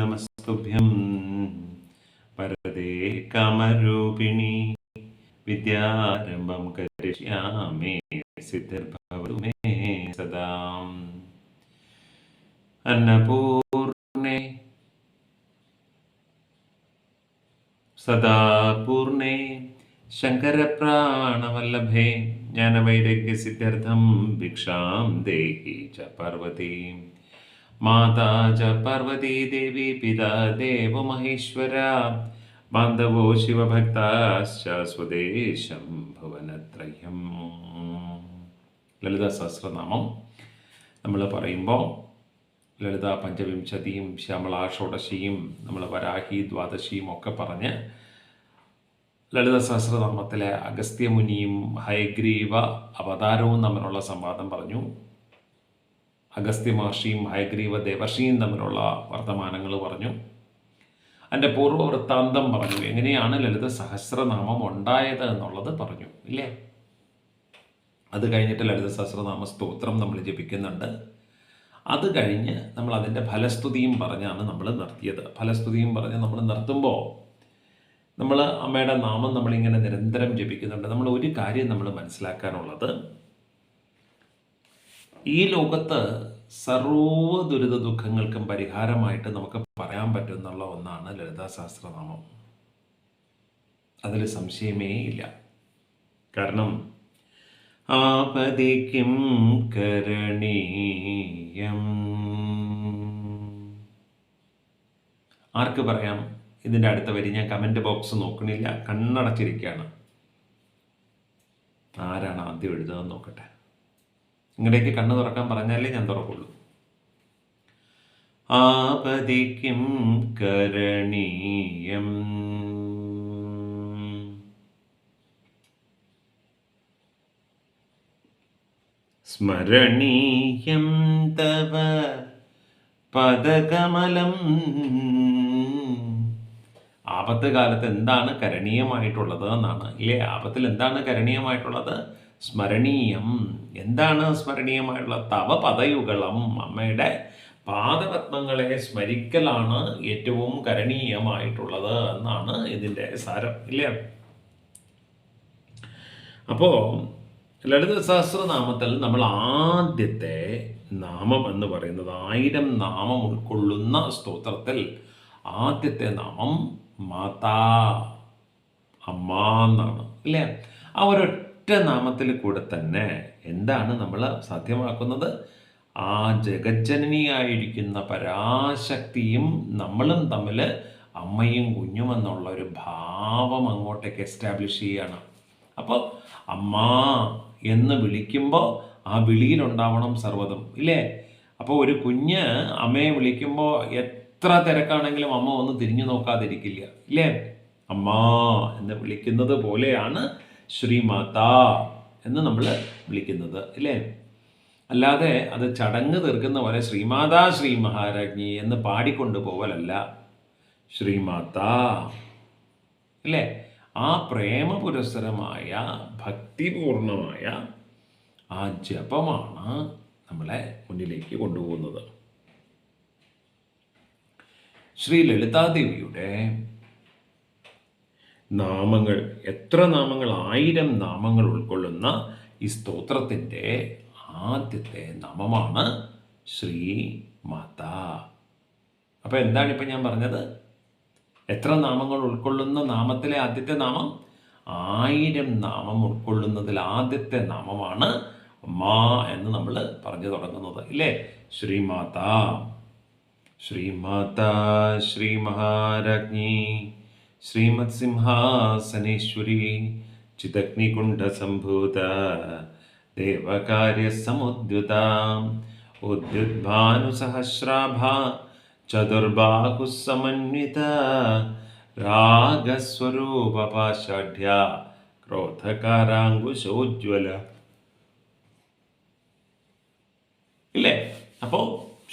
नमस्तुभ्यं। परदे कामरूपिणी, विद्यारम्भं करिष्यामि, सिद्धिर्भवतु मे सदाम् अन्नपूर्णे सदा पूर्णे शङ्करप्राणवल्लभे, ज्ञानवैराग्यसिद्ध्यर्थं भिक्षां देहि च पार्वतीम् മാതാ ച പാർവതി ദേവി പിതാ ദേവ മഹേശ്വര. ബാന്ധവോ ശിവഭക്താശ്ച സ്വദേശം ഭുവനത്രയം. ലളിത സഹസ്രനാമം. നമ്മൾ പറയുമ്പോൾ ലളിത പഞ്ചവിംശതിയും ശ്യാമള ഷോഡശിയും നമ്മൾ വരാഹി ദ്വാദശിയും ഒക്കെ പറഞ്ഞ് ലളിത സഹസ്രനാമത്തിലെ അഗസ്ത്യമുനിയും ഹയഗ്രീവ അവതാരവും തമ്മിലുള്ള സംവാദം പറഞ്ഞു. അഗസ്ത്യ മഹർഷിയും ഹയഗ്രീവ ദേവർഷിയും തമ്മിലുള്ള വർത്തമാനങ്ങൾ പറഞ്ഞു. അതിന്റെ പൂർവ വൃത്താന്തം പറഞ്ഞു എങ്ങനെയാണ് ലളിത സഹസ്രനാമം ഉണ്ടായത് എന്നുള്ളത് പറഞ്ഞു ഇല്ലേ? അത് കഴിഞ്ഞിട്ട് ലളിത സഹസ്രനാമ സ്തോത്രം നമ്മൾ ജപിക്കുന്നുണ്ട്. അത് കഴിഞ്ഞ് നമ്മൾ അതിന്റെ ഫലസ്തുതിയും പറഞ്ഞാണ് നമ്മൾ നിർത്തിയത്. ഫലസ്തുതിയും പറഞ്ഞ് നമ്മൾ നിർത്തുമ്പോൾ നമ്മൾ അമ്മയുടെ നാമം നമ്മളിങ്ങനെ നിരന്തരം ജപിക്കുന്നുണ്ട്. നമ്മൾ ഒരു കാര്യം നമ്മൾ മനസ്സിലാക്കാനുള്ളത് ഈ ലോകത്ത് സർവ ദുരിത ദുഃഖങ്ങൾക്കും പരിഹാരമായിട്ട് നമുക്ക് പറയാൻ പറ്റുന്നുള്ള ഒന്നാണ് ലളിതാ സഹസ്രനാമം അതിൽ സംശയമേ ഇല്ല. കാരണം ആപതിക്കും കരണീയം. ആർക്ക് പറയാം? ഇതിന്റെ അടുത്ത വരി ഞാൻ കമന്റ് ബോക്സ് നോക്കണില്ല. കണ്ണടച്ചിരിക്കുകയാണ്. ആരാണ് ആദ്യം എഴുതുന്നത് നോക്കട്ടെ. ഇങ്ങടേക്ക് കണ്ണു തുറക്കാൻ പറഞ്ഞാലേ ഞാൻ തുറക്കുള്ളൂ. ആപതിക്കും കരണീയം. സ്മരണീയം തവ പദകമലം ആപത്ത് കാലത്ത് എന്താണ് കരണീയമായിട്ടുള്ളത് എന്നാണ്. ഇല്ലേ? ആപത്തിൽ എന്താണ് കരണീയമായിട്ടുള്ളത്? സ്മരണീയം. എന്താണ് സ്മരണീയമായുള്ള തവ പദയുഗളം അമ്മയുടെ പാദപത്മങ്ങളെ സ്മരിക്കലാണ് ഏറ്റവും കരണീയമായിട്ടുള്ളത് എന്നാണ് ഇതിന്റെ സാരം ഇല്ലേ? അപ്പോൾ ലളിത സഹസ്രനാമത്തിൽ നമ്മൾ ആദ്യത്തെ നാമം എന്ന് പറയുന്നത് ആയിരം നാമം ഉൾക്കൊള്ളുന്ന സ്തോത്രത്തിൽ ആദ്യത്തെ നാമം മാതാ അമ്മ എന്നാണ് അല്ലേ ആ ഒരൊറ്റ നാമത്തിൽ കൂടെ തന്നെ എന്താണ് നമ്മൾ സാധ്യമാക്കുന്നത്? ആ ജഗജ്ജനനിയായിരിക്കുന്ന പരാശക്തിയും നമ്മളും തമ്മിൽ അമ്മയും കുഞ്ഞും എന്നുള്ള ഒരു ഭാവം അങ്ങോട്ടേക്ക് എസ്റ്റാബ്ലിഷ് ചെയ്യാണ്. അപ്പോൾ അമ്മ എന്ന് വിളിക്കുമ്പോൾ ആ വിളിയിലുണ്ടാവണം സർവതും ഇല്ലേ? അപ്പോൾ ഒരു കുഞ്ഞ് അമ്മയെ വിളിക്കുമ്പോൾ എത്ര തിരക്കാണെങ്കിലും അമ്മ ഒന്ന് തിരിഞ്ഞു നോക്കാതിരിക്കില്ല ഇല്ലേ? അമ്മ എന്ന് വിളിക്കുന്നത് പോലെയാണ് ശ്രീമാതാ എന്ന് നമ്മൾ വിളിക്കുന്നത് ഇല്ലേ അല്ലാതെ അത് ചടങ്ങ് തീർക്കുന്ന പോലെ ശ്രീമാതാ ശ്രീ മഹാരാജ്ഞി എന്ന് പാടിക്കൊണ്ടു പോവലല്ല. ശ്രീമാത അല്ലേ? ആ പ്രേമപുരസരമായ ഭക്തിപൂർണമായ ആ ജപമാണ് നമ്മളെ മുന്നിലേക്ക് കൊണ്ടുപോകുന്നത്. ശ്രീ ലളിതാദേവിയുടെ നാമങ്ങൾ എത്ര നാമങ്ങൾ ആയിരം നാമങ്ങൾ ഉൾക്കൊള്ളുന്ന ഈ സ്തോത്രത്തിന്റെ ആദ്യത്തെ നാമമാണ് ശ്രീ മാതാ. അപ്പോൾ എന്താണ് ഇപ്പം ഞാൻ പറഞ്ഞത്? എത്ര നാമങ്ങൾ ഉൾക്കൊള്ളുന്ന നാമത്തിലെ ആദ്യത്തെ നാമം? ആയിരം നാമം ഉൾക്കൊള്ളുന്നതിൽ ആദ്യത്തെ നാമമാണ് മാ എന്ന് നമ്മൾ പറഞ്ഞു തുടങ്ങുന്നത് ഇല്ലേ? ശ്രീമാതാ ശ്രീമാതാ ശ്രീ മഹാരാജ്ഞി. ശ്രീമത് സിംഹാസനേശ്വരി ചിദഗ്നികുണ്ഠ സംഭൂത ദേവകാര്യ സമുദ്യുത ഉദ്യുദ്ഭാനുസഹസ്രാഭ ചതുർബാഹുസമന്വിത രാഗസ്വരൂപപാഷാഢ്യ ക്രോധകാരാങ്കുശോജ്വല ഇല്ലേ? അപ്പോൾ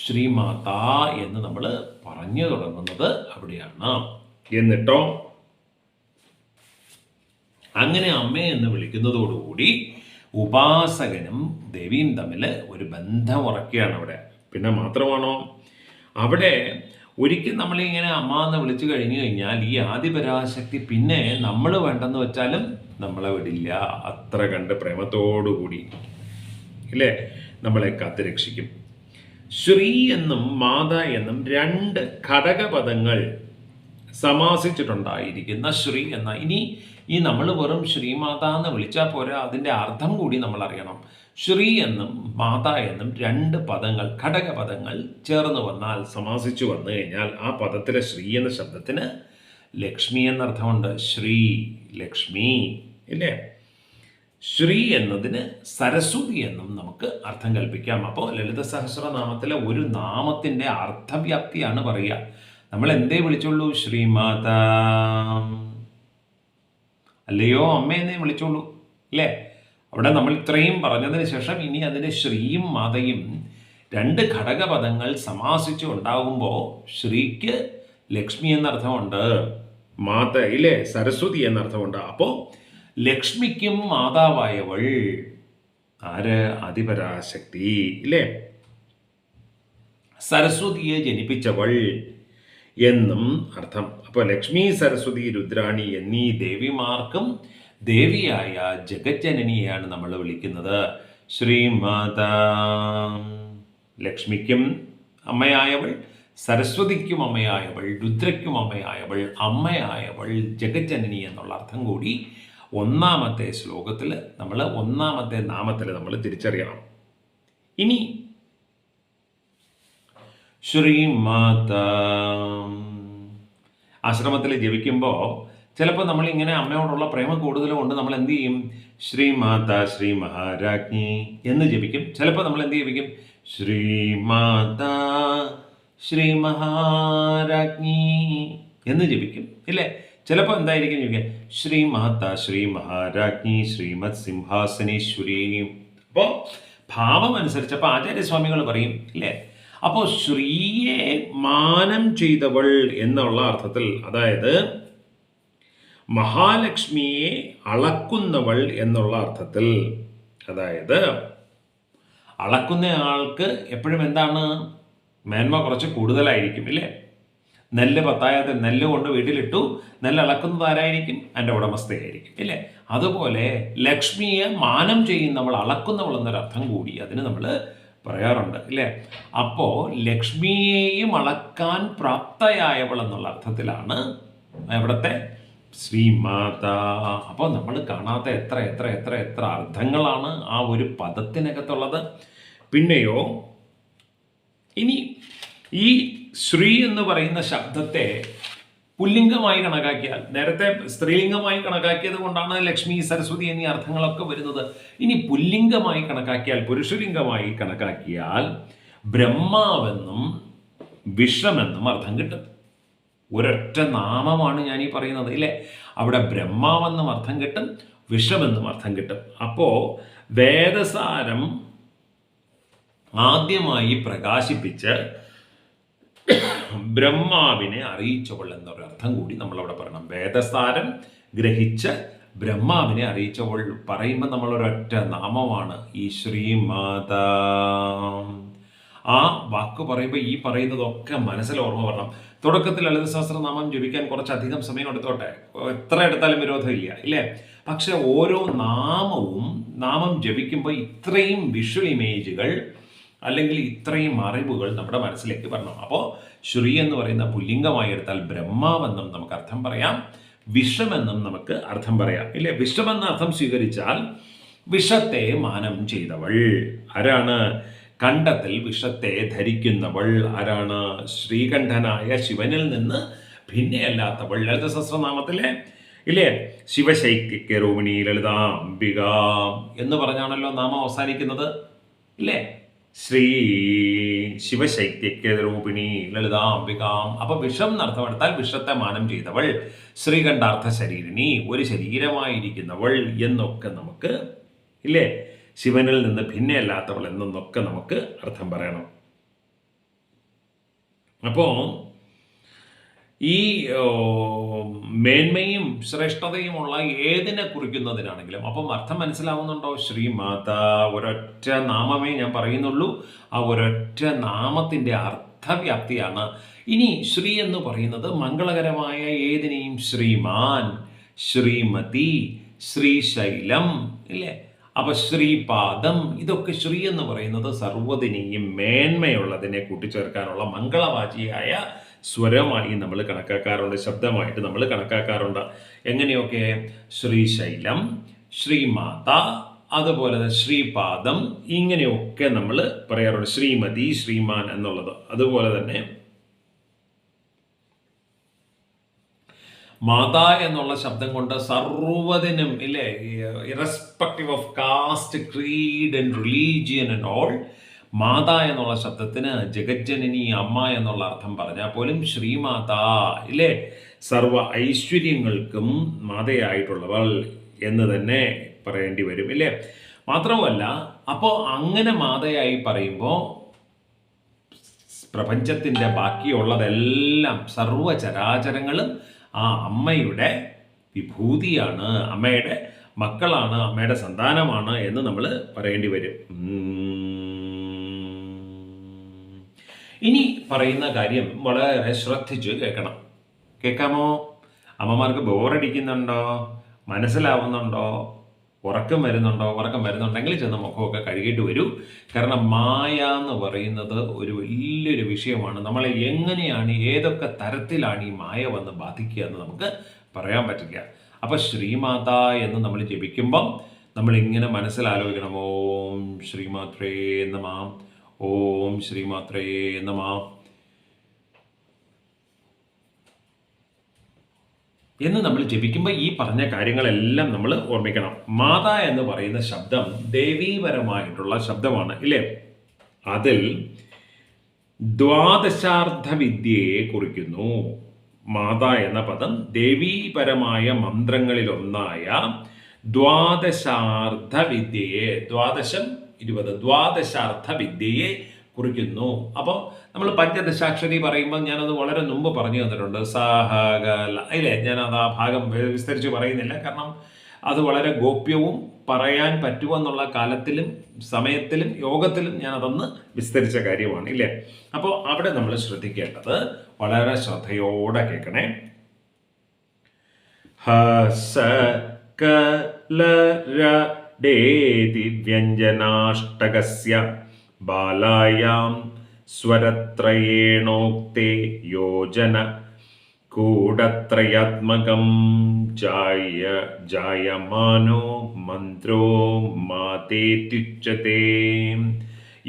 ശ്രീമാതാ എന്ന് നമ്മൾ പറഞ്ഞു തുടങ്ങുന്നത് അവിടെയാണ്. എന്നിട്ടോ? അങ്ങനെ അമ്മ എന്ന് വിളിക്കുന്നതോടുകൂടി ഉപാസകനും ദേവിയും തമ്മിൽ ഒരു ബന്ധം ഉറക്കുകയാണ് അവിടെ. പിന്നെ മാത്രമാണോ? അവിടെ ഒരിക്കൽ നമ്മളിങ്ങനെ അമ്മ എന്ന് വിളിച്ചു കഴിഞ്ഞു കഴിഞ്ഞാൽ ഈ ആദിപരാശക്തി പിന്നെ നമ്മൾ വേണ്ടെന്ന് വെച്ചാലും നമ്മളെ വിടില്ല. അത്ര കണ്ട് പ്രേമത്തോടുകൂടി ഇല്ലേ നമ്മളെ കാത്തുരക്ഷിക്കും. ശ്രീ എന്നും മാത എന്നും രണ്ട് ഘടകപദങ്ങൾ സമാസിച്ചിട്ടുണ്ടായിരിക്കുന്ന ശ്രീ എന്ന ഇനി ഈ നമ്മൾ വെറും ശ്രീമാതാ എന്ന് വിളിച്ചാൽ പോരാ അതിന്റെ അർത്ഥം കൂടി നമ്മൾ അറിയണം. ശ്രീ എന്നും മാത എന്നും രണ്ട് പദങ്ങൾ ഘടകപദങ്ങൾ ചേർന്ന് വന്നാൽ സമാസിച്ചു വന്നു കഴിഞ്ഞാൽ ആ പദത്തിലെ ശ്രീ എന്ന ശബ്ദത്തിന് ലക്ഷ്മി എന്നർത്ഥമുണ്ട്. ശ്രീ ലക്ഷ്മി ഇല്ലേ? ശ്രീ എന്നതിന് സരസ്വതി എന്നും നമുക്ക് അർത്ഥം കൽപ്പിക്കാം. അപ്പോൾ ലളിത സഹസ്രനാമത്തിലെ ഒരു നാമത്തിന്റെ അർത്ഥവ്യാപ്തിയാണ് പറയുക. നമ്മൾ എന്തേ വിളിച്ചുള്ളൂ ശ്രീമാത. അല്ലയോ അമ്മ എന്നേ വിളിച്ചോളൂ അല്ലേ? അവിടെ നമ്മൾ ഇത്രയും പറഞ്ഞതിന് ശേഷം ഇനി അതിന് ശ്രീയും മാതയും രണ്ട് ഘടകപദങ്ങൾ സമാസിച്ച് ഉണ്ടാകുമ്പോൾ ശ്രീക്ക് ലക്ഷ്മി എന്നർത്ഥമുണ്ട് മാത ഇല്ലേ? സരസ്വതി എന്നർത്ഥമുണ്ട്. അപ്പോൾ ലക്ഷ്മിക്കും മാതാവായവൾ ആര്? അതിപരാശക്തി ഇല്ലേ? സരസ്വതിയെ ജനിപ്പിച്ചവൾ. എന്നും അർത്ഥം. അപ്പോൾ ലക്ഷ്മി സരസ്വതി രുദ്രാണി എന്നീ ദേവിമാർക്കും ദേവിയായ ജഗജ്ജനനിയാണ് നമ്മൾ വിളിക്കുന്നത്. ശ്രീമാത ലക്ഷ്മിക്കും അമ്മയായവൾ സരസ്വതിക്കും അമ്മയായവൾ രുദ്രയ്ക്കും അമ്മയായവൾ അമ്മയായവൾ ജഗജ്ജനനി എന്നുള്ള അർത്ഥം കൂടി ഒന്നാമത്തെ ശ്ലോകത്തിൽ നമ്മൾ ഒന്നാമത്തെ നാമത്തിൽ നമ്മൾ തിരിച്ചറിയണം. ഇനി ശ്രീമാത ആശ്രമത്തിൽ ജപിക്കുമ്പോൾ ചിലപ്പോൾ നമ്മൾ ഇങ്ങനെ അമ്മയോടുള്ള പ്രേമം കൂടുതലും നമ്മൾ എന്ത് ചെയ്യും? ശ്രീമാത ശ്രീ മഹാരാജ്ഞി എന്ന് ജപിക്കും. ചിലപ്പോൾ നമ്മൾ എന്ത് ജപിക്കും? ശ്രീമാത ശ്രീ മഹാരാജ്ഞി എന്ന് ജപിക്കും. ഇല്ലേ? ചിലപ്പോൾ എന്തായിരിക്കും ജപിക്കുക? ശ്രീമാത ശ്രീ മഹാരാജ്ഞി ശ്രീമത് സിംഹാസനേശ്വരി. അപ്പോൾ ഭാവം അനുസരിച്ച് അപ്പോൾ ആചാര്യസ്വാമികൾ പറയും ഇല്ലേ? അപ്പോൾ ശ്രീയെ മാനം ചെയ്തവൾ എന്നുള്ള അർത്ഥത്തിൽ അതായത് മഹാലക്ഷ്മിയെ അളക്കുന്നവൾ എന്നുള്ള അർത്ഥത്തിൽ അതായത് അളക്കുന്ന ആൾക്ക് എപ്പോഴും എന്താണ്? മേന്മ കുറച്ച് കൂടുതലായിരിക്കും ഇല്ലേ? നെല്ല് പത്തായത്തിൽ നെല്ല് കൊണ്ട് വീട്ടിലിട്ടു നെല്ല് അളക്കുന്നത് ആരായിരിക്കും? എന്റെ ഉടമസ്ഥയായിരിക്കും ഇല്ലേ? അതുപോലെ ലക്ഷ്മിയെ മാനം ചെയ്യുന്നവൾ അളക്കുന്നവൾ എന്നൊരർത്ഥം കൂടി അതിന് നമ്മൾ പറയാറുണ്ട് ഇല്ലേ അപ്പോൾ ലക്ഷ്മിയെയും അളക്കാൻ പ്രാപ്തയായവൾ എന്നുള്ള അർത്ഥത്തിലാണ് എവിടത്തെ? ശ്രീമാത. അപ്പോൾ നമ്മൾ കാണാത്ത എത്ര എത്ര എത്ര എത്ര അർത്ഥങ്ങളാണ് ആ ഒരു പദത്തിനകത്തുള്ളത്. പിന്നെയോ ഇനി ഈ ശ്രീ എന്ന് പറയുന്ന ശബ്ദത്തെ പുല്ലിംഗമായി കണക്കാക്കിയാൽ നേരത്തെ സ്ത്രീലിംഗമായി കണക്കാക്കിയത് കൊണ്ടാണ് ലക്ഷ്മി സരസ്വതി എന്നീ അർത്ഥങ്ങളൊക്കെ വരുന്നത്. ഇനി പുല്ലിംഗമായി കണക്കാക്കിയാൽ പുരുഷലിംഗമായി കണക്കാക്കിയാൽ ബ്രഹ്മാവെന്നും വിഷമെന്നും അർത്ഥം കിട്ടും. ഒരൊറ്റ നാമമാണ് ഞാൻ ഈ പറയുന്നത് ഇല്ലേ? അവിടെ ബ്രഹ്മാവെന്നും അർത്ഥം കിട്ടും വിഷമെന്നും അർത്ഥം കിട്ടും. അപ്പോൾ വേദസാരം ആദ്യമായി പ്രകാശിപ്പിച്ച് ബ്രഹ്മാവിനെ അറിയിച്ചവൾ എന്നൊരർത്ഥം കൂടി നമ്മളവിടെ പറയണം. വേദസാരം ഗ്രഹിച്ച് ബ്രഹ്മാവിനെ അറിയിച്ചവൾ പറയുമ്പോൾ നമ്മളൊരൊറ്റ നാമമാണ് ഈ ശ്രീമാത. ആ വാക്ക് പറയുമ്പോൾ ഈ പറയുന്നതൊക്കെ മനസ്സിൽ ഓർമ്മ വരണം. തുടക്കത്തിൽ ലളിത സഹസ്രനാമം ജപിക്കാൻ കുറച്ചധികം സമയം എടുത്തോട്ടെ? എത്ര എടുത്താലും വിരോധമില്ല ഇല്ലേ? പക്ഷെ ഓരോ നാമവും നാമം ജപിക്കുമ്പോൾ ഇത്രയും വിഷ്വൽ ഇമേജുകൾ അല്ലെങ്കിൽ ഇത്രയും അറിവുകൾ നമ്മുടെ മനസ്സിലേക്ക് വരണം. അപ്പോൾ ശ്രീ എന്ന് പറയുന്ന പുല്ലിംഗമായി എടുത്താൽ ബ്രഹ്മാവെന്നും നമുക്ക് അർത്ഥം പറയാം. വിഷമെന്നും നമുക്ക് അർത്ഥം പറയാം. ഇല്ലേ? വിഷമെന്ന അർത്ഥം സ്വീകരിച്ചാൽ വിഷത്തെ മാനം ചെയ്തവൾ. ആരാണ്? കണ്ടത്തിൽ വിഷത്തെ ധരിക്കുന്നവൾ. ആരാണ്? ശ്രീകണ്ഠനായ ശിവനിൽ നിന്ന് ഭിന്നയല്ലാത്തവൾ. ലളിത സഹസ്രനാമത്തിലെ ഇല്ലേ? ശിവശൈത്യക്യ രോമിണി ലളിതാംബിക എന്ന് പറഞ്ഞാണല്ലോ നാമം അവസാനിക്കുന്നത്. ഇല്ലേ? ശ്രീ ശിവശൈത്യക്യ രൂപിണി ലളിതാംബികാം അപ്പൊ വിഷം എന്നർത്ഥമെടുത്താൽ വിഷത്തെ മാനം ചെയ്തവൾ ശ്രീകണ്ഠാർത്ഥ ശരീരിണി ഒരു ശരീരമായിരിക്കുന്നവൾ എന്നൊക്കെ നമുക്ക് ഇല്ലേ? ശിവനിൽ നിന്ന് ഭിന്നയല്ലാത്തവൾ എന്നൊക്കെ നമുക്ക് അർത്ഥം പറയണം. അപ്പോൾ ഈ മേന്മയും ശ്രേഷ്ഠതയും ഉള്ള ഏതിനെ കുറിക്കുന്നതിനാണെങ്കിലും അപ്പം അർത്ഥം മനസ്സിലാവുന്നുണ്ടോ? ശ്രീമാത ഒരൊറ്റ നാമമേ ഞാൻ പറയുന്നുള്ളൂ. ആ ഒരൊറ്റ നാമത്തിന്റെ അർത്ഥവ്യാപ്തിയാണ്. ഇനി ശ്രീ എന്ന് പറയുന്നത് മംഗളകരമായ ഏതിനെയും? ശ്രീമാൻ ശ്രീമതി ശ്രീശൈലം ഇല്ലേ? അപ്പൊ ശ്രീപാദം ഇതൊക്കെ ശ്രീ എന്ന് പറയുന്നത് സർവതിനെയും മേന്മയുള്ളതിനെ കൂട്ടിച്ചേർക്കാനുള്ള മംഗളവാചിയായ സ്വരമായി നമ്മൾ കണക്കാക്കാറുണ്ട് ശബ്ദമായിട്ട് നമ്മൾ കണക്കാക്കാറുണ്ട്. എങ്ങനെയൊക്കെ? ശ്രീശൈലം ശ്രീമാത അതുപോലെ തന്നെ ശ്രീപാദം ഇങ്ങനെയൊക്കെ നമ്മൾ പറയാറുണ്ട്. ശ്രീമതി ശ്രീമാൻ എന്നുള്ളത്. അതുപോലെ തന്നെ മാതാ എന്നുള്ള ശബ്ദം കൊണ്ട് സർവതിനും ഇല്ലേ? Irrespective of caste creed and religion and all മാത എന്നുള്ള ശബ്ദത്തിന് ജഗജ്ജനനി അമ്മ എന്നുള്ള അർത്ഥം പറഞ്ഞാൽ പോലും ശ്രീമാതാ ഇല്ലേ? സർവ ഐശ്വര്യങ്ങൾക്കും മാതയായിട്ടുള്ളവൾ എന്ന് തന്നെ പറയേണ്ടി വരും ഇല്ലേ? മാത്രമല്ല അപ്പോൾ അങ്ങനെ മാതയായി പറയുമ്പോൾ പ്രപഞ്ചത്തിന്റെ ബാക്കിയുള്ളതെല്ലാം സർവചരാചരങ്ങളും ആ അമ്മയുടെ വിഭൂതിയാണ് അമ്മയുടെ മക്കളാണ് അമ്മയുടെ സന്താനമാണ് എന്ന് നമ്മൾ പറയേണ്ടി വരും. ഇനി പറയുന്ന കാര്യം വളരെ ശ്രദ്ധിച്ച് കേൾക്കണം. കേൾക്കാമോ? അമ്മമാർക്ക് ബോറടിക്കുന്നുണ്ടോ? മനസ്സിലാവുന്നുണ്ടോ? ഉറക്കം വരുന്നുണ്ടോ? ഉറക്കം വരുന്നുണ്ടെങ്കിൽ ചെന്ന് മുഖമൊക്കെ കഴുകിയിട്ട് വരൂ. കാരണം മായ എന്ന് പറയുന്നത് ഒരു വലിയൊരു വിഷയമാണ്. നമ്മളെ എങ്ങനെയാണ് ഏതൊക്കെ തരത്തിലാണ് ഈ മായ വന്ന് ബാധിക്കുക എന്ന് നമുക്ക് പറയാൻ പറ്റില്ല. അപ്പോൾ ശ്രീമാത എന്ന് നമ്മൾ ജപിക്കുമ്പം നമ്മൾ ഇങ്ങനെ മനസ്സിലാലോചിക്കണം. ഓം ശ്രീമാത്രേ നമ. ഓം ശ്രീമാത്രയേ നമ. എന്ന് നമ്മൾ ജപിക്കുമ്പോൾ ഈ പറഞ്ഞ കാര്യങ്ങളെല്ലാം നമ്മൾ ഓർമ്മിക്കണം. മാത എന്ന് പറയുന്ന ശബ്ദം ദേവീപരമായിട്ടുള്ള ശബ്ദമാണ് ഇല്ലേ? അതിൽ ദ്വാദശാർദ്ധവിദ്യയെ കുറിക്കുന്നു. മാത എന്ന പദം ദേവീപരമായ മന്ത്രങ്ങളിലൊന്നായ ദ്വാദശാർദ്ധവിദ്യയെ ദ്വാദശം ഇരുപത് ദ്വാദശാർത്ഥ വിദ്യയെ കുറിക്കുന്നു. അപ്പോൾ നമ്മൾ പഞ്ചദശാക്ഷരി പറയുമ്പോൾ ഞാനത് വളരെ മുമ്പ് പറഞ്ഞു തന്നിട്ടുണ്ട്. സഹകല. ഇല്ലേ? ഞാനത് ആ ഭാഗം വിസ്തരിച്ച് പറയുന്നില്ല. കാരണം അത് വളരെ ഗോപ്യവും പറയാൻ പറ്റുമെന്നുള്ള കാലത്തിലും സമയത്തിലും യോഗത്തിലും ഞാൻ അതൊന്ന് വിസ്തരിച്ച കാര്യമാണ്. ഇല്ലേ? അപ്പോൾ അവിടെ നമ്മൾ ശ്രദ്ധിക്കേണ്ടത് വളരെ ശ്രദ്ധയോടെ കേൾക്കണേ. ഹസ കലരടേതി വ്യഞ്ജനാഷ്ടകസ്യ ബാലായാം സ്വരത്രയേണോക്തേ യോജന. കൂടത്രയാത്മകം ജായ ജായമാനോ മന്ത്രോ മാതേത്യുച്ചതേ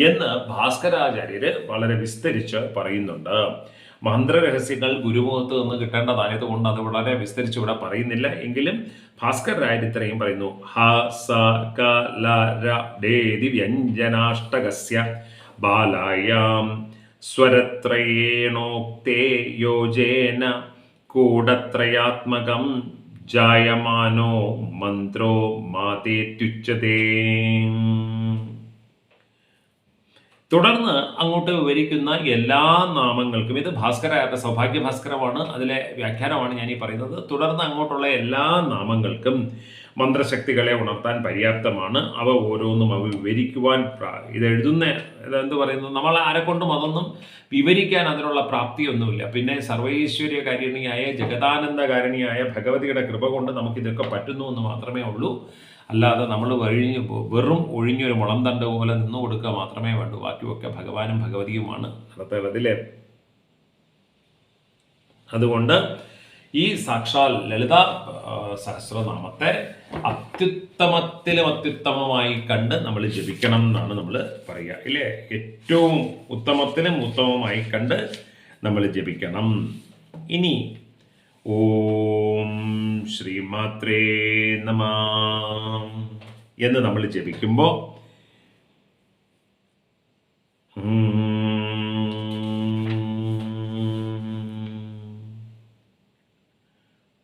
എന്ന് ഭാസ്കരാചാര്യര് വളരെ വിസ്തരിച്ച് പറയുന്നുണ്ട്. മന്ത്രരഹസ്യങ്ങൾ ഗുരുമുഖത്ത് നിന്ന് കിട്ടേണ്ടതായതുകൊണ്ട് അത് വളരെ വിസ്തരിച്ച് ഇവിടെ പറയുന്നില്ല. എങ്കിലും ഭാസ്കർ രായർ ഇത്രയും പറയുന്നു. ഹ സ ക ല ര ഡേതി വ്യഞ്ജനാഷ്ടകസ്യ ബാലായാം സ്വരത്രയേണോക്തേ യോജേന കൂടത്രയാത്മകം ജായമാനോ മന്ത്രോ മാതേത്യുച്ചതേ. തുടർന്ന് അങ്ങോട്ട് വിവരിക്കുന്ന എല്ലാ നാമങ്ങൾക്കും ഇത് ഭാസ്കരയുടെ സൗഭാഗ്യ ഭാസ്കരമാണ് അതിലെ വ്യാഖ്യാനമാണ് ഞാൻ ഈ പറയുന്നത്. തുടർന്ന് അങ്ങോട്ടുള്ള എല്ലാ നാമങ്ങൾക്കും മന്ത്രശക്തികളെ ഉണർത്താൻ പര്യാപ്തമാണ്. അവ ഓരോന്നും അവ വിവരിക്കുവാൻ ഇത് എഴുതുന്ന ഇതെന്ത് പറയുന്നത് നമ്മൾ ആരെക്കൊണ്ടും അതൊന്നും വിവരിക്കാൻ അതിനുള്ള പ്രാപ്തിയൊന്നുമില്ല. പിന്നെ സർവൈശ്വര്യകാരിണിയായ ജഗദാനന്ദകാരിണിയായ ഭഗവതിയുടെ കൃപ കൊണ്ട് നമുക്കിതൊക്കെ പറ്റുന്നു എന്ന് മാത്രമേ ഉള്ളൂ. അല്ലാതെ നമ്മൾ വഴിഞ്ഞ് വെറും ഒഴിഞ്ഞൊരു മുളം തണ്ട പോലെ നിന്നു കൊടുക്കുക മാത്രമേ വേണ്ടൂ. ബാക്കിയൊക്കെ ഭഗവാനും ഭഗവതിയുമാണ് നടത്തേണ്ടതില്ലേ അതുകൊണ്ട് ഈ സാക്ഷാൽ ലളിത സഹസ്രനാമത്തെ അത്യുത്തമത്തിലും അത്യുത്തമമായി കണ്ട് നമ്മൾ ജപിക്കണം എന്നാണ് നമ്മൾ പറയുക ഇല്ലേ? ഏറ്റവും ഉത്തമത്തിലും ഉത്തമമായി കണ്ട് നമ്മൾ ജപിക്കണം. ഇനി ഓം ശ്രീമാത്രേ നമ. എന്ന് നമ്മൾ ജപിക്കുമ്പോൾ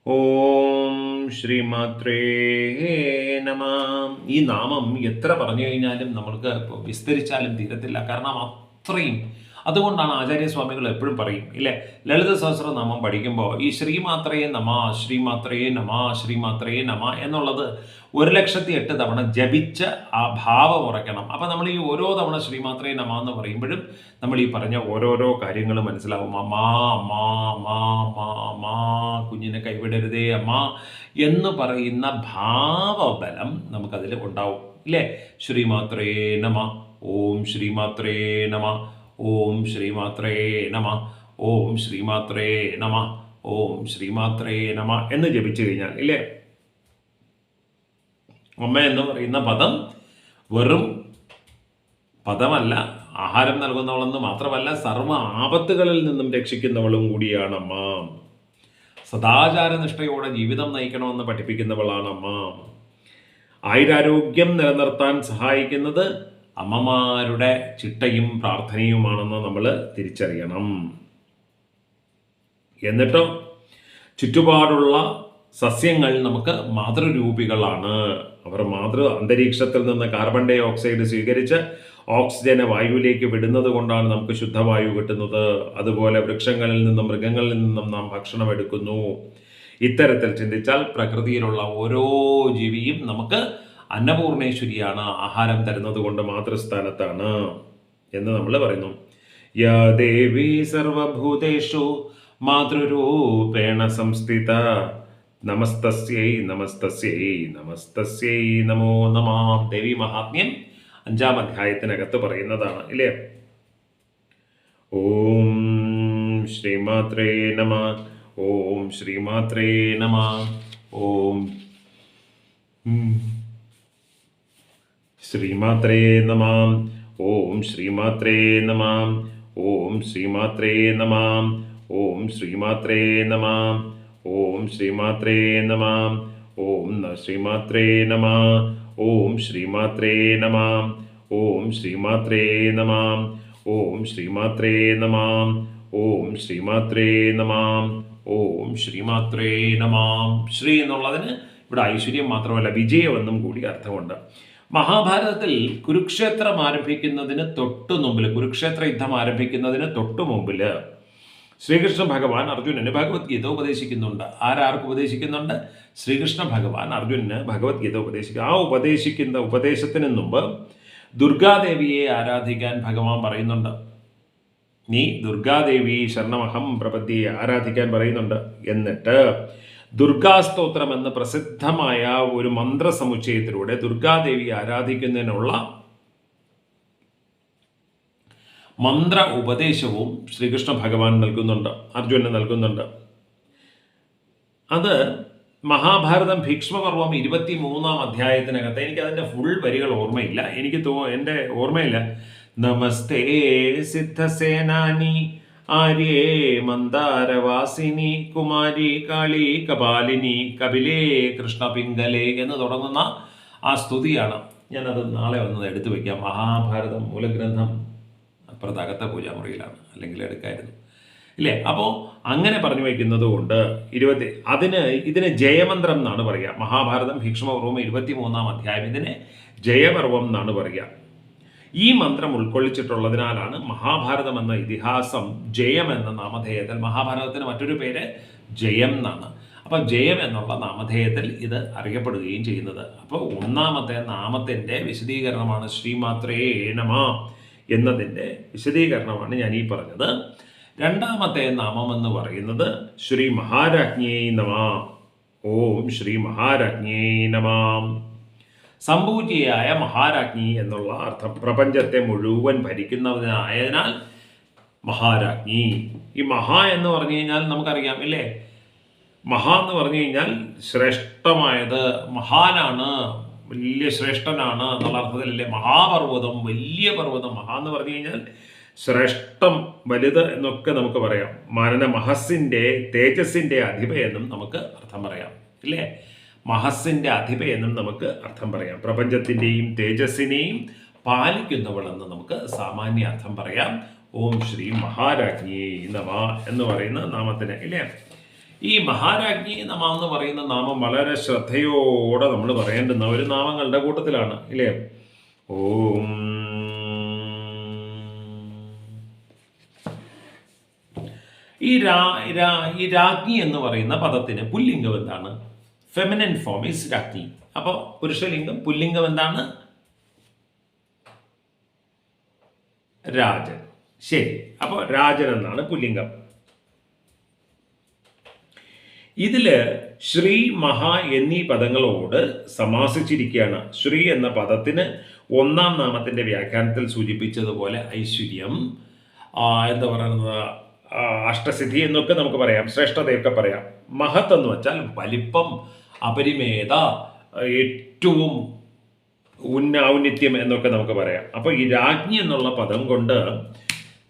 ഓം ശ്രീമാത്രേ നമ. ഈ നാമം എത്ര പറഞ്ഞു കഴിഞ്ഞാലും നമ്മൾക്ക് വിസ്തരിച്ചാലും തീരത്തില്ല. കാരണം അത്രയും അതുകൊണ്ടാണ് ആചാര്യസ്വാമികൾ എപ്പോഴും പറയും ഇല്ലേ? ലളിത സഹസ്രനാമം പഠിക്കുമ്പോൾ ഈ ശ്രീമാത്രയെ നമ ശ്രീമാത്രയെ നമ ശ്രീമാത്രയെ നമ എന്നുള്ളത് ഒരു ലക്ഷത്തി എട്ട് തവണ ജപിച്ച് ആ ഭാവം ഉറയ്ക്കണം. അപ്പം നമ്മൾ ഈ ഓരോ തവണ ശ്രീമാത്രയെ നമ എന്ന് പറയുമ്പോഴും നമ്മൾ ഈ പറഞ്ഞ ഓരോരോ കാര്യങ്ങൾ മനസ്സിലാവും. അമ്മാ മാ മാ മാ മാ കുഞ്ഞിനെ കൈവിടരുതേ അമ്മ എന്ന് പറയുന്ന ഭാവബലം നമുക്കതിൽ ഉണ്ടാവും ഇല്ലേ? ശ്രീമാത്രേ നമ ഓം ശ്രീമാത്രേ നമ ഓം ശ്രീമാത്രേ നമ. ഓം ശ്രീമാത്രേ നമ. ഓം ശ്രീമാത്രേ നമ എന്ന് ജപിച്ചു കഴിഞ്ഞാൽ ഇല്ലേ? അമ്മ എന്ന് പറയുന്ന പദം വെറും പദമല്ല ആഹാരം നൽകുന്നവളെന്ന് മാത്രമല്ല സർവ ആപത്തുകളിൽ നിന്നും രക്ഷിക്കുന്നവളും കൂടിയാണ് അമ്മ സദാചാരനിഷ്ഠയോടെ ജീവിതം നയിക്കണമെന്ന് പഠിപ്പിക്കുന്നവളാണ് അമ്മ ആയുരാരോഗ്യം നിലനിർത്താൻ സഹായിക്കുന്നത് അമ്മമാരുടെ ചിട്ടയും പ്രാർത്ഥനയുമാണെന്ന് നമ്മൾ തിരിച്ചറിയണം. എന്നിട്ടോ ചുറ്റുപാടുള്ള സസ്യങ്ങൾ നമുക്ക് മാതൃരൂപികളാണ്. അവർ മാതൃ അന്തരീക്ഷത്തിൽ നിന്ന് കാർബൺ ഡൈ ഓക്സൈഡ് സ്വീകരിച്ച് ഓക്സിജനെ വായുവിലേക്ക് വിടുന്നത് കൊണ്ടാണ് നമുക്ക് ശുദ്ധവായു കിട്ടുന്നത്. അതുപോലെ വൃക്ഷങ്ങളിൽ നിന്നും മൃഗങ്ങളിൽ നിന്നും നാം ഭക്ഷണം എടുക്കുന്നു. ഇത്തരത്തിൽ ചിന്തിച്ചാൽ പ്രകൃതിയിലുള്ള ഓരോ ജീവിയും നമുക്ക് അന്നപൂർണേശ്വരിയാണ് ആഹാരം തരുന്നത് കൊണ്ട് മാതൃസ്ഥാനത്താണ് എന്ന് നമ്മൾ പറയുന്നു. യാ ദേവി സർവഭൂതേഷു മാതൃരൂപേണ സംസ്ഥിത. നമസ്തസ്യൈ നമസ്തസ്യൈ നമസ്തസ്യൈ നമോ നമാ. ദേവി മഹാത്മ്യം അഞ്ചാം അധ്യായത്തിനകത്ത് പറയുന്നതാണ് ഇല്ലേ? ഓം ശ്രീമാത്രേ നമ. ഓം ശ്രീമാത്രേ നമ. ഓം. ശ്രീമാത്രേ നമാം ഓം ശ്രീമാത്രേ നമാം ഓം ശ്രീമാത്രേ നമാം ഓം ശ്രീമാത്രേ നമാം ഓം ശ്രീമാത്രേ നമാം ഓം ശ്രീമാത്രേ നമ ഓം ശ്രീമാത്രേ നമാം ഓം ശ്രീമാത്രേ നമാം ഓം ശ്രീമാത്രേ നമാം ഓം ശ്രീമാത്രേ നമാം ഓം ശ്രീമാത്രേ നമാം ശ്രീ എന്നുള്ളതിന് ഇവിടെ ഐശ്വര്യം മാത്രമല്ല വിജയമെന്നും കൂടി അർത്ഥമുണ്ട് മഹാഭാരതത്തിൽ കുരുക്ഷേത്രം ആരംഭിക്കുന്നതിന് തൊട്ടു മുമ്പിൽ കുരുക്ഷേത്ര യുദ്ധം ആരംഭിക്കുന്നതിന് തൊട്ടു മുമ്പിൽ ശ്രീകൃഷ്ണ ഭഗവാൻ അർജുനന് ഭഗവത്ഗീത ഉപദേശിക്കുന്നുണ്ട്. ആരാർക്ക് ഉപദേശിക്കുന്നുണ്ട്? ശ്രീകൃഷ്ണ ഭഗവാൻ അർജുനന് ഭഗവത്ഗീത ഉപദേശിക്കുക ആ ഉപദേശിക്കുന്ന ഉപദേശത്തിന് മുമ്പ് ദുർഗാദേവിയെ ആരാധിക്കാൻ ഭഗവാൻ പറയുന്നുണ്ട്. നീ ദുർഗാദേവി ശരണമഹം പ്രപത്തിയെ ആരാധിക്കാൻ പറയുന്നുണ്ട്. എന്നിട്ട് ദുർഗാസ്തോത്രം എന്ന പ്രസിദ്ധമായ ഒരു മന്ത്രസമുച്ചയത്തിലൂടെ ദുർഗാദേവി ആരാധിക്കുന്നതിനുള്ള മന്ത്ര ഉപദേശവും ശ്രീകൃഷ്ണ ഭഗവാൻ നൽകുന്നുണ്ട് അർജുനന് നൽകുന്നുണ്ട്. അത് മഹാഭാരതം ഭീക്ഷ്മപർവം ഇരുപത്തി മൂന്നാം അധ്യായത്തിനകത്ത് എനിക്ക് അതിന്റെ ഫുൾ വരികൾ ഓർമ്മയില്ല. എനിക്ക് തോ എന്റെ ഓർമ്മയില്ല. നമസ്തേ സിദ്ധസേനാനി. ആര്യേ മന്ദാരവാസിനി കുമാരി കാളി കപാലിനി കപിലേ കൃഷ്ണ കൃഷ്ണപിംഗലേ എന്ന് തുടങ്ങുന്ന ആ സ്തുതിയാണ്. ഞാനത് നാളെ വന്നത് എടുത്തു വയ്ക്കാം മഹാഭാരതം മൂലഗ്രന്ഥം അപ്പുറത്ത് പൂജാമുറിയിലാണ് അല്ലെങ്കിൽ എടുക്കായിരുന്നു. ഇല്ലേ? അപ്പോൾ അങ്ങനെ പറഞ്ഞു വയ്ക്കുന്നത് കൊണ്ട് ഇരുപത്തി അതിന് ഇതിന് ജയമന്ത്രം എന്നാണ് പറയുക. മഹാഭാരതം ഭീക്ഷ്മപർവം ഇരുപത്തി മൂന്നാം അധ്യായം. ഇതിനെ ജയപർവം എന്നാണ് പറയുക. ഈ മന്ത്രം ഉൾക്കൊള്ളിച്ചിട്ടുള്ളതിനാലാണ് മഹാഭാരതം എന്ന ഇതിഹാസം ജയം എന്ന നാമധേയത്തിൽ മഹാഭാരതത്തിന് മറ്റൊരു പേര് ജയം എന്നാണ്. അപ്പോൾ ജയം എന്നുള്ള നാമധേയത്തിൽ ഇത് അറിയപ്പെടുകയും ചെയ്യുന്നത്. അപ്പോൾ ഒന്നാമത്തെ നാമത്തിന്റെ വിശദീകരണമാണ് ശ്രീമാത്രേ ഏണമ എന്നതിന്റെ വിശദീകരണമാണ് ഞാൻ ഈ പറഞ്ഞത്. രണ്ടാമത്തെ നാമം എന്ന് പറയുന്നത് ശ്രീ മഹാരാജ്ഞേ നമ. ഓം ശ്രീ മഹാരാജ്ഞേ നമാം. സംപൂജ്യയായ മഹാരാജ്ഞി എന്നുള്ള അർത്ഥം. പ്രപഞ്ചത്തെ മുഴുവൻ ഭരിക്കുന്നതിനായതിനാൽ മഹാരാജ്ഞി. ഈ മഹാ എന്ന് പറഞ്ഞു കഴിഞ്ഞാൽ നമുക്കറിയാം ഇല്ലേ? മഹാ എന്ന് പറഞ്ഞു കഴിഞ്ഞാൽ ശ്രേഷ്ഠമായത് മഹാനാണ് വലിയ ശ്രേഷ്ഠനാണ് എന്നുള്ള അർത്ഥത്തിലല്ലേ മഹാപർവതം വലിയ പർവതം മഹാ എന്ന് പറഞ്ഞു കഴിഞ്ഞാൽ ശ്രേഷ്ഠം വലുത് എന്നൊക്കെ നമുക്ക് പറയാം. മാനന മഹസിന്റെ തേജസ്സിന്റെ അധിപ എന്നും നമുക്ക് അർത്ഥം പറയാം ഇല്ലേ? മഹസ്സിന്റെ അധിപ എന്നും നമുക്ക് അർത്ഥം പറയാം. പ്രപഞ്ചത്തിന്റെയും തേജസ്സിനെയും പാലിക്കുന്നവളെന്ന് നമുക്ക് സാമാന്യ അർത്ഥം പറയാം. ഓം ശ്രീ മഹാരാജ്ഞി നമ എന്ന് പറയുന്ന നാമത്തിന് ഇല്ലേ? ഈ മഹാരാജ്ഞി നമ എന്ന് പറയുന്ന നാമം വളരെ ശ്രദ്ധയോടെ നമ്മൾ പറയേണ്ടുന്ന ഒരു നാമങ്ങളുടെ കൂട്ടത്തിലാണ് ഇല്ലേ? ഓം ഈ രാ- ഈ രാജ്ഞി എന്ന് പറയുന്ന പദത്തിന് പുല്ലിംഗം എന്താണ്? ഫെമിനൻ ഫോം ഈസ് രാജ്ഞി അപ്പോൾ പുരുഷലിംഗം പുല്ലിംഗം എന്താണ്? രാജൻ. ശരി. അപ്പോൾ രാജൻ എന്നാണ് പുല്ലിംഗം. ഇതിൽ ശ്രീ മഹാ എന്നീ പദങ്ങളോട് സമാസിച്ചിരിക്കുകയാണ്. ശ്രീ എന്ന പദത്തിന് ഒന്നാം നാമത്തിന്റെ വ്യാഖ്യാനത്തിൽ സൂചിപ്പിച്ചതുപോലെ ഐശ്വര്യം എന്താ പറയുന്നത് അഷ്ടസിദ്ധി എന്നൊക്കെ നമുക്ക് പറയാം ശ്രേഷ്ഠതയൊക്കെ പറയാം. മഹത്ത് എന്ന് വെച്ചാൽ വലിപ്പം അപരിമേത ഏറ്റവും ഉന്ന ഔന്നിത്യം എന്നൊക്കെ നമുക്ക് പറയാം. അപ്പോൾ ഈ രാജ്ഞി എന്നുള്ള പദം കൊണ്ട്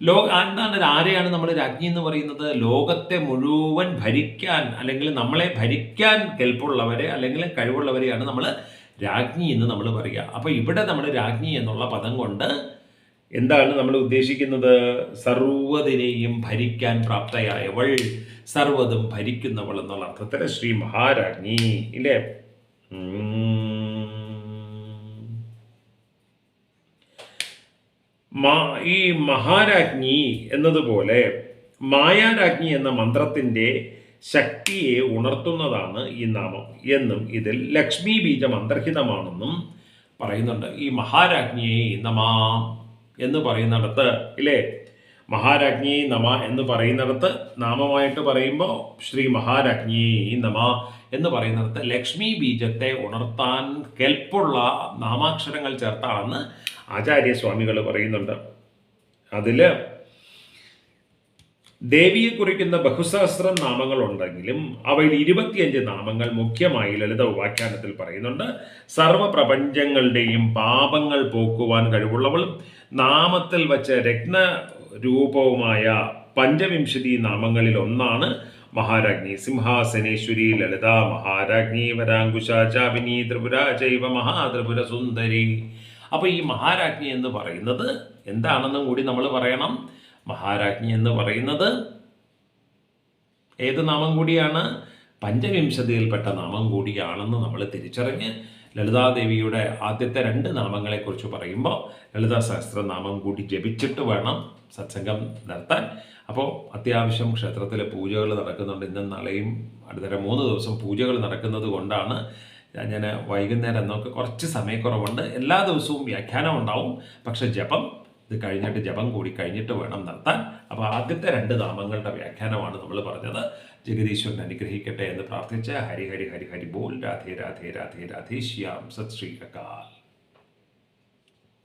ലോ എന്താണ് ആരെയാണ് നമ്മൾ രാജ്ഞി എന്ന് പറയുന്നത്? ലോകത്തെ മുഴുവൻ ഭരിക്കാൻ അല്ലെങ്കിൽ നമ്മളെ ഭരിക്കാൻ കെൽപ്പുള്ളവരെ അല്ലെങ്കിൽ കഴിവുള്ളവരെയാണ് നമ്മൾ രാജ്ഞി എന്ന് നമ്മൾ പറയുക. അപ്പോൾ ഇവിടെ നമ്മൾ രാജ്ഞി എന്നുള്ള പദം കൊണ്ട് എന്താണ് നമ്മൾ ഉദ്ദേശിക്കുന്നത്? സർവതിനെയും ഭരിക്കാൻ പ്രാപ്തയായവൾ സർവതും ഭരിക്കുന്നവൾ എന്നുള്ള അർത്ഥത്തിൽ. ശ്രീ മഹാരാജ്ഞി ഇല്ലേ? ഈ മഹാരാജ്ഞി എന്നതുപോലെ മായാരാജ്ഞി എന്ന മന്ത്രത്തിന്റെ ശക്തിയെ ഉണർത്തുന്നതാണ് ഈ നാമം എന്നും ഇതിൽ ലക്ഷ്മി ബീജം അന്തർഹിതമാണെന്നും പറയുന്നുണ്ട്. ഈ മഹാരാജ്ഞിയെ നമാം എന്ന് പറയുന്നിടത്ത് ഇല്ലേ? മഹാരാജ്ഞി നമ എന്ന് പറയുന്നിടത്ത് നാമമായിട്ട് പറയുമ്പോൾ ശ്രീ മഹാരാജ്ഞി നമ എന്ന് പറയുന്നിടത്ത് ലക്ഷ്മി ബീജത്തെ ഉണർത്താൻ കെൽപ്പുള്ള നാമാക്ഷരങ്ങൾ ചേർത്താണെന്ന് ആചാര്യസ്വാമികൾ പറയുന്നുണ്ട്. അതിൽ ദേവിയെ കുറിക്കുന്ന ബഹുസഹസ്രം നാമങ്ങളുണ്ടെങ്കിലും അവയിൽ ഇരുപത്തിയഞ്ച് നാമങ്ങൾ മുഖ്യമായി ലളിത ഉപാഖ്യാനത്തിൽ പറയുന്നുണ്ട്. സർവപ്രപഞ്ചങ്ങളുടെയും പാപങ്ങൾ പോക്കുവാൻ കഴിവുള്ളവളും നാമത്തിൽ വച്ച് രത്ന രൂപവുമായ പഞ്ചവിംശതി നാമങ്ങളിൽ ഒന്നാണ് മഹാരാജ്ഞി സിംഹാസനേശ്വരി ലളിത മഹാരാജ്ഞി വരാങ്കുശ ചാവിനി ത്രിപുര ജൈവ മഹാത്രിപുര സുന്ദരി. അപ്പോൾ ഈ മഹാരാജ്ഞി എന്ന് പറയുന്നത് എന്താണെന്നും കൂടി നമ്മൾ പറയണം. മഹാരാജ്ഞി എന്ന് പറയുന്നത് ഏത് നാമം കൂടിയാണ്? പഞ്ചവിംശതിയിൽപ്പെട്ട നാമം കൂടിയാണെന്ന് നമ്മൾ തിരിച്ചറിഞ്ഞ് ലളിതാദേവിയുടെ ആദ്യത്തെ രണ്ട് നാമങ്ങളെക്കുറിച്ച് പറയുമ്പോൾ ലളിതാ സഹസ്രനാമം കൂടി ജപിച്ചിട്ട് വേണം സത്സംഗം നടത്താൻ. അപ്പോൾ അത്യാവശ്യം ക്ഷേത്രത്തിലെ പൂജകൾ നടക്കുന്നുണ്ട്. ഇന്നും നാളെയും അടുത്തര മൂന്ന് ദിവസം പൂജകൾ നടക്കുന്നത് കൊണ്ടാണ് ഞാൻ വൈകുന്നേരം എന്നൊക്കെ കുറച്ച് സമയക്കുറവുണ്ട്. എല്ലാ ദിവസവും വ്യാഖ്യാനം ഉണ്ടാവും. പക്ഷെ ജപം ഇത് കഴിഞ്ഞിട്ട് ജപം കൂടി കഴിഞ്ഞിട്ട് വേണം നടത്താൻ. അപ്പോൾ ആദ്യത്തെ രണ്ട് നാമങ്ങളുടെ വ്യാഖ്യാനമാണ് നമ്മൾ പറഞ്ഞത്. ജഗദീശ്വരൻ അനുഗ്രഹിക്കട്ടെ എന്ന് പ്രാർത്ഥിച്ച് ഹരി ഹരി ഹരി ഹരി ബോൽ രാധേ രാധേ രാധേ രാധേ ശ്യാം സത് ശ്രീ അകാൽ.